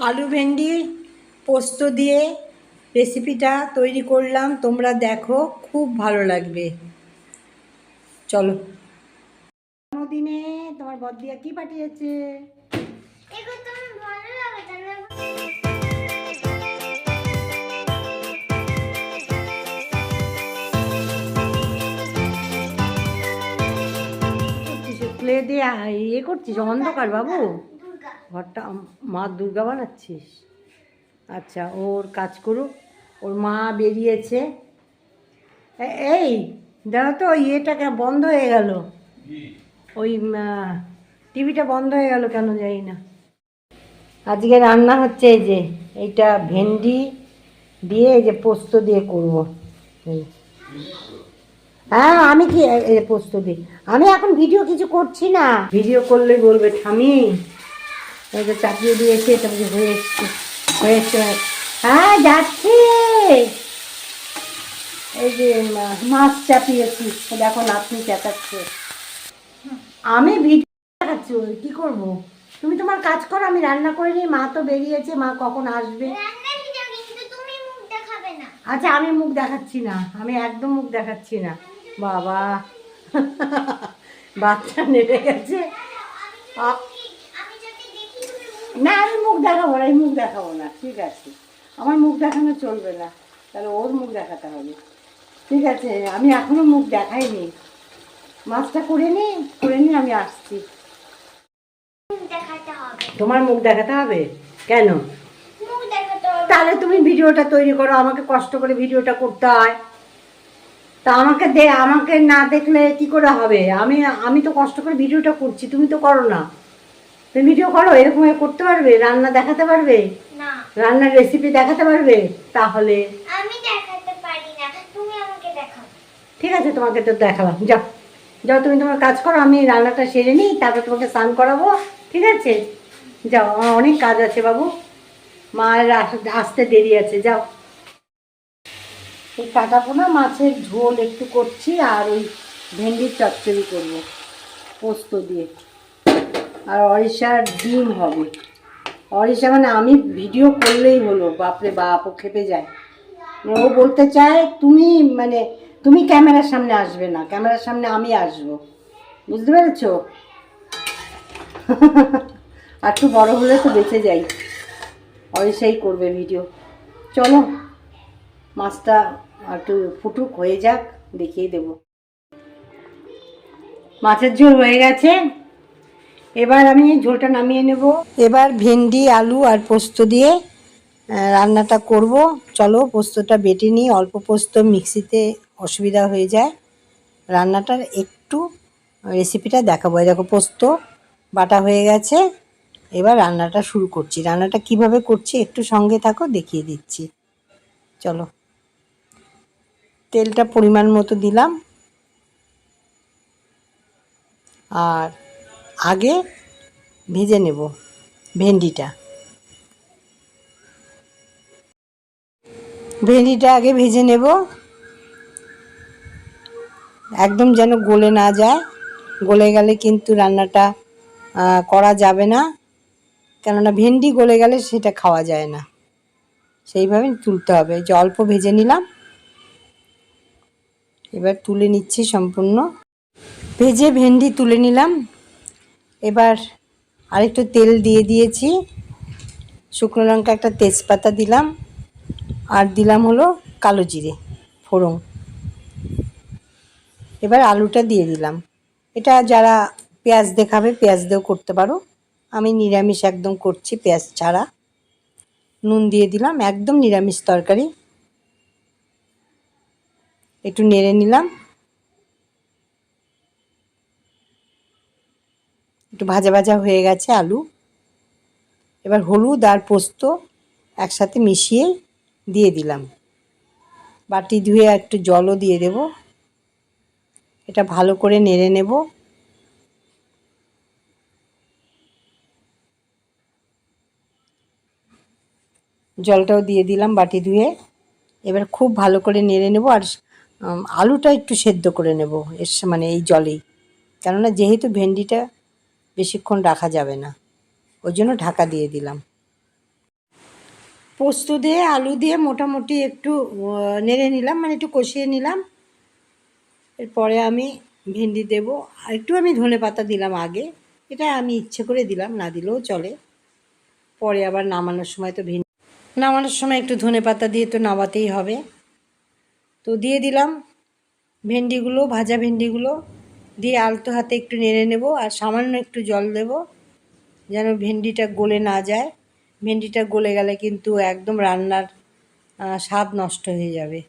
আলু ভেন্ডি পোস্ত দিয়ে রেসিপিটা তৈরি করলাম। তোমরা দেখো খুব ভালো লাগবে। চলো। দিনে তোমার বদিয়া কি পাঠিয়েছে? করছিস? দিয়ে ইয়ে করছিস? অন্ধকার বাবু। ঘরটা মা দুর্গা বানাচ্ছিস? আচ্ছা ওর কাজ করুক। ওর মা বেরিয়েছে। এই দেখো তো ওই ইয়েটাকে বন্ধ হয়ে গেল? ওই টিভিটা বন্ধ হয়ে গেল কেন জানি না। আজকে রান্না হচ্ছে এই যে এইটা ভেন্ডি দিয়ে এই যে পোস্ত দিয়ে করব। এই। হ্যাঁ আমি কি পোস্ত দিই আমি এখন ভিডিও কিছু করছি না। ভিডিও করলে বলবে ঠামি এই যে চাপিয়ে দিয়েছে তারপরে হয়ে এসছে হয়ে এসছে হ্যাঁ যাচ্ছে। এই যে মাছ চাপিয়েছি দেখো নাতনি চেঁচাচ্ছে। আমি ভিডিও দেখাচ্ছি ওই কী করব? তুমি তোমার কাজ করো আমি রান্না করে নিই মা তো বেরিয়েছে মা কখন আসবে? আচ্ছা আমি মুখ দেখাচ্ছি না আমি একদম মুখ দেখাচ্ছি না। বাবা বাচ্চা নেড়ে গেছে আ- আমি যদি দেখি তুমি মুখ না, আমি মুখ দেখাবো না, এই মুখ দেখাবো না, ঠিক আছে। আমার মুখ দেখানো চলবে না, তাহলে ওর মুখ দেখাতে হবে। ঠিক আছে, আমি এখনও মুখ দেখাইনি। মাছটা করে নি করে নি, আমি আসছি। তোমার মুখ দেখাতে হবে? কেন? তাহলে তুমি ভিডিওটা তৈরি করো, আমাকে কষ্ট করে ভিডিওটা করতে হয়। তা আমাকে দে, আমাকে না দেখলে কি করে হবে? আমি আমি তো কষ্ট করে ভিডিওটা করছি, তুমি তো করো না। তুমি ভিডিও করো এরকম করতে পারবে? রান্না দেখাতে পারবে? না। রান্নার রেসিপি দেখাতে পারবে? তাহলে আমি দেখাতে পারি না। তুমি আমাকে দেখাও। ঠিক আছে তোমাকে তো দেখালাম। যাও। যাও তুমি তোমার কাজ করো আমি রান্নাটা সেরে নিই তারপর তোমাকে স্নান করাবো। ঠিক আছে? যাও আমার অনেক কাজ আছে বাবু। মায়ের আস- আসতে দেরি আছে যাও। এই কাটাপোনা মাছের ঝোল একটু করছি আর ওই ভেন্ডির চচ্চড়ি করব পোস্ত দিয়ে। আর অরিশার ডিম হবে। অরিশা মানে আমি ভিডিও করলেই হলো, বাপরে বাপ, ও খেপে যায়। ও বলতে চায়, তুমি মানে তুমি ক্যামেরার সামনে আসবে না, ক্যামেরার সামনে আমি আসব। বুঝতে পেরেছ? আর একটু বড় হলে তো বেঁচে যাই। অরিসাই করবে ভিডিও চলো, মাছটা একটু ফুটুক, হয়ে যাক, দেখিয়ে দেব। মাছের ঝোল হয়ে গেছে। এবার আমি ঝোলটা নামিয়ে নেব। এবার ভেন্ডি, আলু আর পোস্ত দিয়ে রান্নাটা করব। চলো পোস্তটা বেটে নিই। অল্প পোস্ত মিক্সিতে অসুবিধা হয়ে যায়। রান্নাটার একটু রেসিপিটা দেখাবো। দেখো, পোস্ত বাটা হয়ে গেছে। এবার রান্নাটা শুরু করছি। রান্নাটা কীভাবে করছি একটু সঙ্গে থাকো, দেখিয়ে দিচ্ছি। চলো। তেলটা পরিমাণ মতো দিলাম। আর আগে ভেজে নেব ভেন্ডিটা। ভেন্ডিটা আগে ভেজে নেব। একদম যেন গলে না যায়। গলে গেলে কিন্তু রান্নাটা করা যাবে না। কেননা ভেন্ডি গলে গেলে সেটা খাওয়া যায় না। সেইভাবে তুলতে হবে। যে অল্প ভেজে নিলাম। এবার তুলে নিচ্ছি সম্পূর্ণ। ভেজে ভেন্ডি তুলে নিলাম। এবার আরেকটু তেল দিয়ে দিয়েছি। শুকনো লঙ্কা একটা তেজপাতা দিলাম। আর দিলাম হলো কালো জিরে, ফোড়ন। এবার আলুটা দিয়ে দিলাম। এটা যারা পেঁয়াজ দেখাবে, পেঁয়াজ দিয়েও করতে পারো। আমি নিরামিষ একদম করছি পেঁয়াজ ছাড়া। নুন দিয়ে দিলাম, একদম নিরামিষ তরকারি। একটু নেড়ে নিলাম। একটু ভাজা ভাজা হয়ে গেছে আলু। এবার হলুদ আর পোস্ত একসাথে মিশিয়ে দিয়ে দিলাম। বাটি ধুয়ে একটু জলও দিয়ে দেব। এটা ভালো করে নেড়ে নেব। জলটাও দিয়ে দিলাম বাটি ধুয়ে। এবার খুব ভালো করে নেড়ে নেব আর আলুটা একটু সেদ্ধ করে নেব এর মানে এই জলেই। কেননা যেহেতু ভেন্ডিটা বেশিক্ষণ রাখা যাবে না। ওই জন্য ঢাকা দিয়ে দিলাম। পোস্ত দিয়ে আলু দিয়ে মোটামুটি একটু নেড়ে নিলাম মানে একটু কষিয়ে নিলাম। এরপরে আমি ভেন্ডি দেবো। আর একটু আমি ধনে পাতা দিলাম আগে। এটা আমি ইচ্ছে করে দিলাম, না দিলেও চলে। পরে আবার নামানোর সময় তো ভেন্ডি, নামানোর সময় একটু ধনে পাতা দিয়ে তো নামাতেই হবে। তো দিয়ে দিলাম ভেন্ডিগুলো, ভাজা ভেন্ডিগুলো। দিয়ে আলতো হাতে একটু নেড়ে নেব আর সামান্য একটু জল দেব যেন ভেন্ডিটা গলে না যায়। ভেন্ডিটা গলে গেলে কিন্তু একদম রান্নার স্বাদ নষ্ট হয়ে যাবে।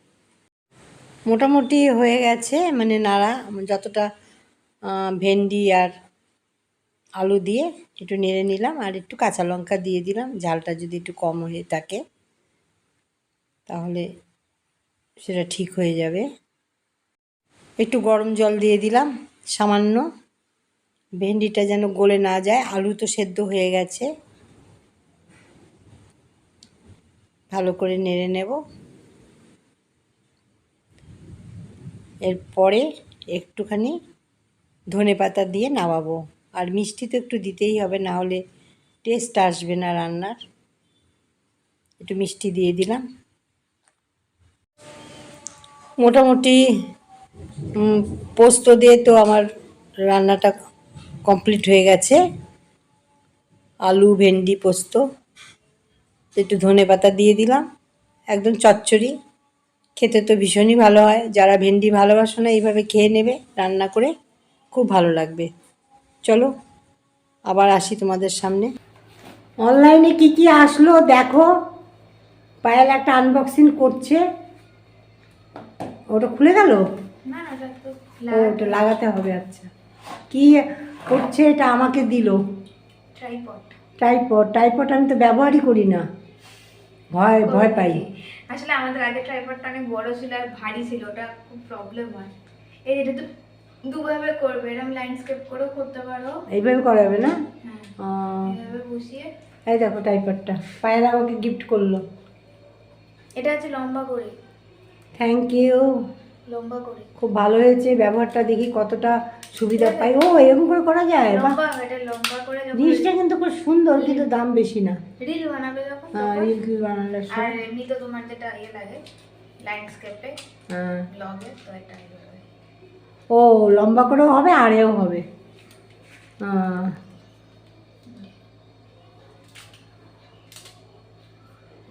মোটামুটি হয়ে গেছে মানে নাড়া, যতটা ভেন্ডি আর আলু দিয়ে একটু নেড়ে নিলাম আর একটু কাঁচা লঙ্কা দিয়ে দিলাম। ঝালটা যদি একটু কম হয়ে থাকে, তাহলে সেটা ঠিক হয়ে যাবে। একটু গরম জল দিয়ে দিলাম। সামান্য ভেন্ডিটা যেন গলে না যায়, আলু তো সেদ্ধ হয়ে গেছে। ভালো করে নেড়ে নেব। এরপরে একটুখানি ধনে পাতা দিয়ে নামাবো। আর মিষ্টি তো একটু দিতেই হবে, না হলে টেস্ট আসবে না রান্নার। একটু মিষ্টি দিয়ে দিলাম। মোটামুটি পোস্ত দিয়ে তো আমার রান্নাটা কমপ্লিট হয়ে গেছে। আলু, ভেন্ডি, পোস্ত, একটু ধনে পাতা দিয়ে দিলাম। একদম চচ্চড়ি। খেতে তো ভীষণই ভালো হয়। যারা ভেন্ডি ভালোবাসো না, এইভাবে খেয়ে নেবে রান্না করে। খুব ভালো লাগবে। চলো, আবার আসি তোমাদের সামনে। অনলাইনে কি কি আসলো দেখো। পায়েল একটা আনবক্সিং করছে। ওটা খুলে গেল? ও ওটা লাগাতে হবে আচ্ছা। কি করছে এটা আমাকে দিল? ট্রাইপড টাইপড টাইপড আমি তো ব্যবহারই করি না। ভয় ভয় পাই। আসলে আমাদের আগে ট্রাইপডটা অনেক বড় ছিল আর ভারী ছিল ওটা খুব প্রবলেম হয়। এই এটা তো দুভাবে করবে এরকম ল্যান্ডস্কেপ করেও করতে পারো। এইভাবে করাবে না? হ্যাঁ এভাবে বসিয়ে। এই দেখো টাইপডটা পায়েল আমাকে গিফট করল। এটা আছে লম্বা করে। থ্যাংক ইউ লম্বা করে। খুব ভালো হয়েছে ব্যবহারটা দেখি কতটা সুবিধা পাই। ও এরকম করে করা যায়? লম্বা এটা লম্বা করে জিনিসটা কিন্তু খুব সুন্দর কিন্তু দাম বেশি না। রিল বানাবে যখন হ্যাঁ রিল টিল বানানোর আর এমনি তো তোমার যেটা ইয়ে লাগে ল্যান্ডস্কেপে হ্যাঁ। ব্লগে তো এটা ইয়ে ও লম্বা করেও হবে আড়েও হবে।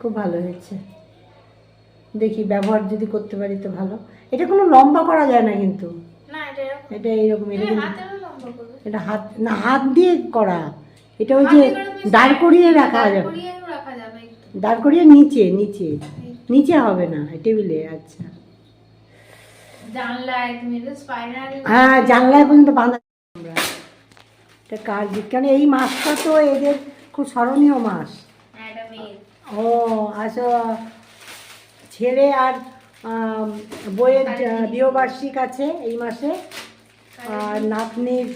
খুব ভালো হয়েছে। দেখি ব্যবহার যদি করতে পারি তো ভালো। এটা কোনো লম্বা করা যায় না কিন্তু। এটা এইরকম এটা এটা হাত না হাত দিয়ে করা। এটা ওই যে দাঁড় করিয়ে রাখা যাবে। দাঁড় করিয়ে নিচে নিচে। নিচে হবে না টেবিলে আচ্ছা। হ্যাঁ জানলায় পর্যন্ত বাঁধা এটা কার gift? কারণ এই মাসটা তো এদের খুব স্মরণীয় মাস ও আচ্ছা। ছেলে আর বইয়ের আহ, বিয়েবার্ষিক আছে এই মাসে। আর নাতনির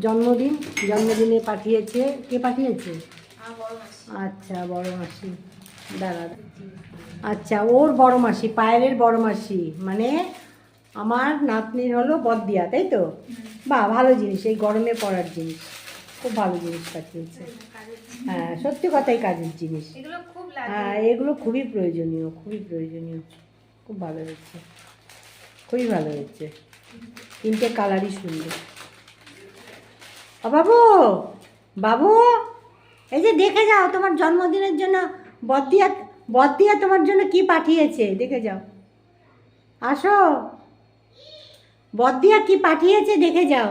জন্মদিন জন্মদিনে পাঠিয়েছে। কে পাঠিয়েছে? আচ্ছা বড় মাসি। দাঁড়া। আচ্ছা ওর বড় মাসি পায়েলের বড় মাসি। মানে আমার নাতনির হলো বদিয়া তাই তো? বাহ ভালো জিনিস এই গরমে পড়ার জিনিস। খুব ভালো জিনিস পাঠিয়েছে হ্যাঁ সত্যি কথাই কাজের জিনিস। হ্যাঁ এগুলো খুবই প্রয়োজনীয় খুবই প্রয়োজনীয়। খুব ভালো হয়েছে খুবই ভালো হয়েছে তিনটে কালারই সুন্দর। ও বাবু! বাবু! এই যে দেখে যাও তোমার জন্মদিনের জন্য বদিয়া বদিয়া তোমার জন্য কি পাঠিয়েছে? দেখে যাও। আসো। বদিয়া কি পাঠিয়েছে? দেখে যাও।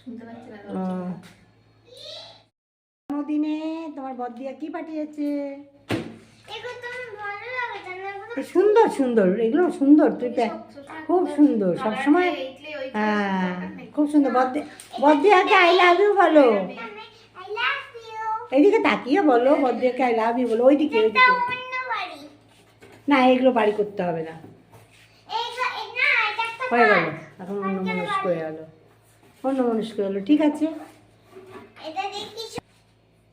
শুনতে। জন্মদিনে তোমার বদিয়া কি পাঠিয়েছে? সুন্দর সুন্দর এগুলো সুন্দর তুই খুব সুন্দর সবসময় হ্যাঁ খুব সুন্দর। বদ্দি বদ্দিয়াকে আই লাভ ইউ বলো। এইদিকে তাকিয়ে বলো বদ্দিয়াকে আই লাভ ইউ বলো। ওইদিকে ওইদিকে। না এগুলো বাড়ি করতে হবে না। হয়ে গেল। এখন অন্য মানুষ করে গেল? অন্য মানুষ করে গেলো ঠিক আছে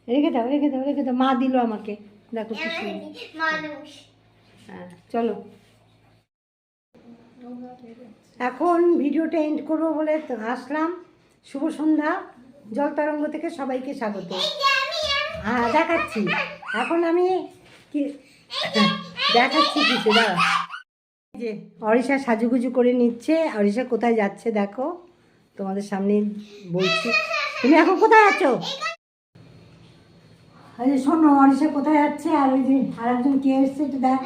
রেখে দাও রেখে দাও রেখে দাও। মা দিল আমাকে। দেখো হ্যাঁ চলো। এখন ভিডিওটা এন্ড করব বলে আসলাম। শুভ সন্ধ্যা। জল তরঙ্গ থেকে সবাইকে স্বাগত। হ্যাঁ দেখাচ্ছি। এখন আমি কি দেখাচ্ছি কিছু দাঁড়া যে অরিষা সাজুগুজু করে নিচ্ছে। অরিষা কোথায় যাচ্ছে দেখো। তোমাদের সামনে বলছি। তুমি এখন কোথায় আছো? আরে শোনো অরিষা কোথায় যাচ্ছে? আর ওই যে আর একজন কে এসছে একটু দেখ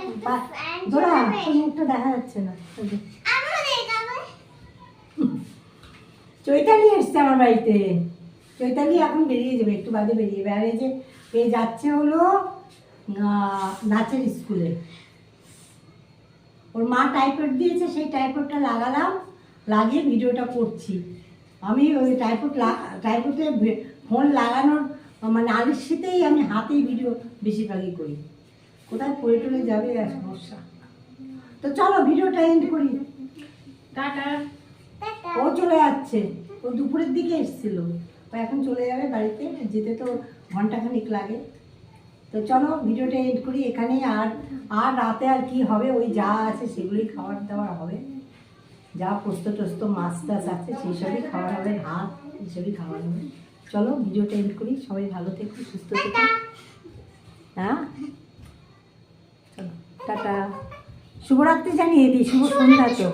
দোড়া মুখটা দেখা যাচ্ছে না। চৈতালি এসছে আমার বাড়িতে। চৈতালি এখন বেরিয়ে যাবে একটু বাদে বেরিয়ে যাবে। আর এই যে এ যাচ্ছে হলো নাচের স্কুলে। ওর মা টাইপয়েড দিয়েছে সেই টাইপয়েডটা লাগালাম লাগিয়ে ভিডিওটা করছি। আমি ওই টাইপয়েড টাইপয়েডে ফোন লাগানোর মানে আলিশিতেই আমি হাতেই ভিডিও বেশিরভাগই করি। কোথায় পড়ে টলে যাবে আর সমস্যা। তো চলো ভিডিওটা এন্ড করি। টাটা। ও চলে যাচ্ছে। ও দুপুরের দিকে এসেছিল। ও এখন চলে যাবে বাড়িতে। যেতে তো ঘন্টাখানিক লাগে। তো চলো ভিডিওটা এন্ড করি। এখানে আর আর রাতে আর কি হবে? ওই যা আছে সেগুলি খাবার দাবার হবে। যা পোস্ত টোস্ত মাছ টাছ আছে সেই সবই খাওয়া হবে ভাত এইসবই খাওয়া হবে। চলো ভিডিওটা এন্ড করি সবাই ভালো থেকো সুস্থ থেকো। হ্যাঁ? চলো টাটা। শুভরাত্রি জানিয়ে দিই শুভ সন্ধ্যা তো।